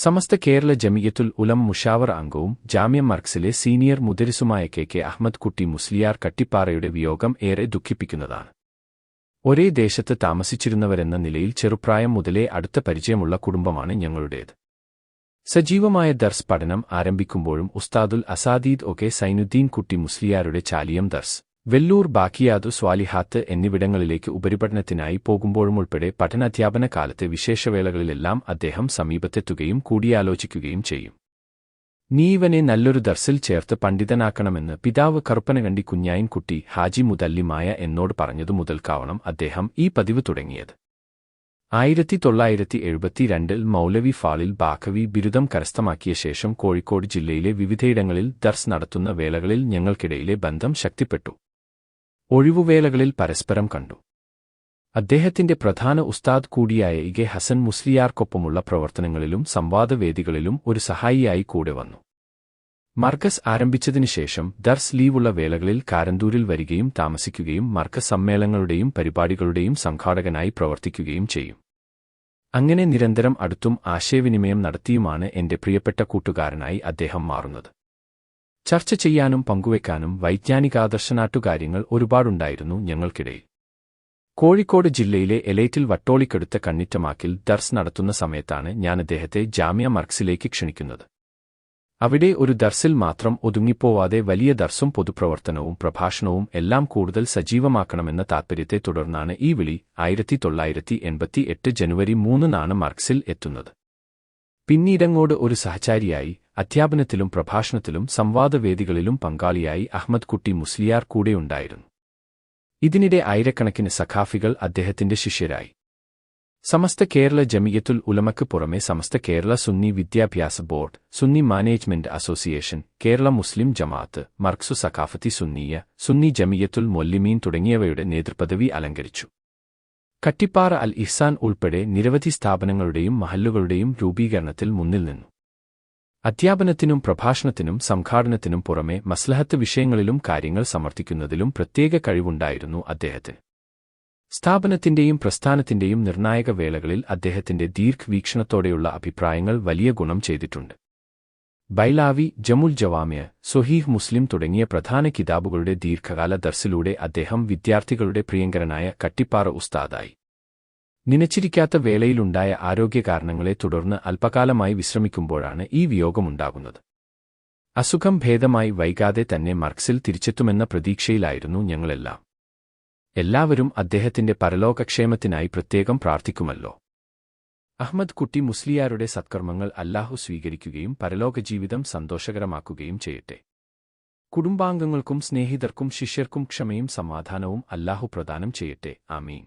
സമസ്ത കേരള ജമിയത്തുൽ ഉലം മുഷാവർ അംഗവും ജാമ്യം മർക്സിലെ സീനിയർ മുദരിസുമായ കെ കെ അഹമ്മദ് കുട്ടി മുസ്ലിയാർ കട്ടിപ്പാറയുടെ വിയോഗം ഏറെ ദുഃഖിപ്പിക്കുന്നതാണ്. ഒരേ ദേശത്ത് താമസിച്ചിരുന്നവരെന്ന നിലയിൽ ചെറുപ്രായം മുതലേ അടുത്ത പരിചയമുള്ള കുടുംബമാണ് ഞങ്ങളുടേത്. സജീവമായ ദർസ് പഠനം ആരംഭിക്കുമ്പോഴും ഉസ്താദുൽ അസാദീദ് ഒക്കെ സൈനുദ്ദീൻ കുട്ടി മുസ്ലിയാരുടെ ചാലിയം ദർസ്. വെല്ലൂർ ബാക്കിയാതു സ്വാലിഹാത്ത് എന്നിവിടങ്ങളിലേക്ക് ഉപരിപഠനത്തിനായി പോകുമ്പോഴുമുൾപ്പെടെ പഠനാധ്യാപന കാലത്തെ വിശേഷവേളകളിലെല്ലാം അദ്ദേഹം സമീപത്തെത്തുകയും കൂടിയാലോചിക്കുകയും ചെയ്യും. നീവനെ നല്ലൊരു ദർസിൽ ചേർത്ത് പണ്ഡിതനാക്കണമെന്ന് പിതാവ് കറുപ്പനകണ്ടി കുഞ്ഞായൻകുട്ടി ഹാജി മുതല്ലിമായ എന്നോട് പറഞ്ഞതു മുതൽക്കാവണം അദ്ദേഹം ഈ പതിവ് തുടങ്ങിയത്. ആയിരത്തി തൊള്ളായിരത്തി എഴുപത്തിരണ്ടിൽ മൗലവി ഫാളിൽ ബാഖവി ബിരുദം കരസ്ഥമാക്കിയ ശേഷം കോഴിക്കോട് ജില്ലയിലെ വിവിധയിടങ്ങളിൽ ദർസ് നടത്തുന്ന വേളകളിൽ ഞങ്ങൾക്കിടയിലെ ബന്ധം ശക്തിപ്പെട്ടു. ഒഴിവുവേളകളിൽ പരസ്പരം കണ്ടു. അദ്ദേഹത്തിന്റെ പ്രധാന ഉസ്താദ് കൂടിയായ ഇഗെ ഹസൻ മുസ്ലിയാർക്കൊപ്പമുള്ള പ്രവർത്തനങ്ങളിലും സംവാദവേദികളിലും ഒരു സഹായിയായി കൂടെ വന്നു. മർക്കസ് ആരംഭിച്ചതിനുശേഷം ദർസ് ലീവുള്ള വേളകളിൽ കാരന്തൂരിൽ വരികയും താമസിക്കുകയും മർക്കസ് സമ്മേളനങ്ങളുടെയും പരിപാടികളുടെയും സംഘാടകനായി പ്രവർത്തിക്കുകയും ചെയ്യും. അങ്ങനെ നിരന്തരം അടുത്തും ആശയവിനിമയം നടത്തിയുമാണ് എന്റെ പ്രിയപ്പെട്ട കൂട്ടുകാരനായി അദ്ദേഹം മാറുന്നത്. ചർച്ച ചെയ്യാനും പങ്കുവെക്കാനും വൈജ്ഞാനികാദർശനാട്ടുകാര്യങ്ങൾ ഒരുപാടുണ്ടായിരുന്നു ഞങ്ങൾക്കിടയിൽ. കോഴിക്കോട് ജില്ലയിലെ എലേറ്റിൽ വട്ടോളിക്കെടുത്ത കണ്ണിറ്റമാക്കിൽ ദർസ് നടത്തുന്ന സമയത്താണ് ഞാൻ അദ്ദേഹത്തെ ജാമ്യ മർക്സിലേക്ക് ക്ഷണിക്കുന്നത്. അവിടെ ഒരു ദർസിൽ മാത്രം ഒതുങ്ങിപ്പോവാതെ വലിയ ദർസും പൊതുപ്രവർത്തനവും പ്രഭാഷണവും എല്ലാം കൂടുതൽ സജീവമാക്കണമെന്ന താൽപ്പര്യത്തെ തുടർന്നാണ് ഈ വിളി ആയിരത്തി തൊള്ളായിരത്തി എൺപത്തി എട്ട് ജനുവരി മൂന്നിനാണ് മർക്സിൽ എത്തുന്നത്. പിന്നീടങ്ങോട് ഒരു സഹചാരിയായി അധ്യാപനത്തിലും പ്രഭാഷണത്തിലും സംവാദവേദികളിലും പങ്കാളിയായി അഹമ്മദ് കുട്ടി മുസ്ലിയാർ കൂടെയുണ്ടായിരുന്നു ഇതിനിടെ ആയിരക്കണക്കിന് സഖാഫികൾ അദ്ദേഹത്തിന്റെ ശിഷ്യരായി. സമസ്ത കേരള ജമിയത്തുൽ ഉലമയ്ക്ക് പുറമെ സമസ്ത കേരള സുന്നി വിദ്യാഭ്യാസ board Sunni management association Kerala Muslim Jamaath Markazu Saqafathi Sunniyya Sunni Jamiyyathul Muallimeen തുടങ്ങിയവയുടെ നേതൃപദവി അലങ്കരിച്ചു. കട്ടിപ്പാറ അൽ ഇഹ്സാൻ ഉൾപ്പെടെ നിരവധി സ്ഥാപനങ്ങളുടെയും മഹല്ലുകളുടെയും രൂപീകരണത്തിൽ മുന്നിൽ നിന്നു. അധ്യാപനത്തിനും പ്രഭാഷണത്തിനും സംഘാടനത്തിനും പുറമെ മസ്ലഹത്ത് വിഷയങ്ങളിലും കാര്യങ്ങൾ സമർത്ഥിക്കുന്നതിലും പ്രത്യേക കഴിവുണ്ടായിരുന്നു അദ്ദേഹത്തിന് സ്ഥാപനത്തിന്റെയും പ്രസ്ഥാനത്തിന്റെയും നിർണായക വേളകളിൽ അദ്ദേഹത്തിന്റെ ദീർഘവീക്ഷണത്തോടെയുള്ള അഭിപ്രായങ്ങൾ വലിയ ഗുണം ചെയ്തിട്ടുണ്ട്. ബൈലാവി ജമുൽ ജവാമ്യ സൊഹീഹ് മുസ്ലിം തുടങ്ങിയ പ്രധാന കിതാബുകളുടെ ദീർഘകാല ദർസിലൂടെ അദ്ദേഹം വിദ്യാർത്ഥികളുടെ പ്രിയങ്കരനായ കട്ടിപ്പാറ ഉസ്താദായി. നനച്ചിരിക്കാത്ത വേളയിലുണ്ടായ ആരോഗ്യ കാരണങ്ങളെ തുടർന്ന് അല്പകാലമായി വിശ്രമിക്കുമ്പോഴാണ് ഈ വിയോഗമുണ്ടാകുന്നത്. അസുഖം ഭേദമായി വൈകാതെ തന്നെ മർക്സിൽ തിരിച്ചെത്തുമെന്ന പ്രതീക്ഷയിലായിരുന്നു ഞങ്ങളെല്ലാം. എല്ലാവരും അദ്ദേഹത്തിന്റെ പരലോകക്ഷേമത്തിനായി പ്രത്യേകം പ്രാർത്ഥിക്കുമല്ലോ. അഹമ്മദ് കുട്ടി മുസ്ലിയാരുടെ സത്കർമ്മങ്ങൾ അല്ലാഹു സ്വീകരിക്കുകയും പരലോക ജീവിതം സന്തോഷകരമാക്കുകയും ചെയ്യട്ടെ. കുടുംബാംഗങ്ങൾക്കും സ്നേഹിതർക്കും ശിഷ്യർക്കും ക്ഷമയും സമാധാനവും അല്ലാഹു പ്രദാനം ചെയ്യട്ടെ. ആമീൻ.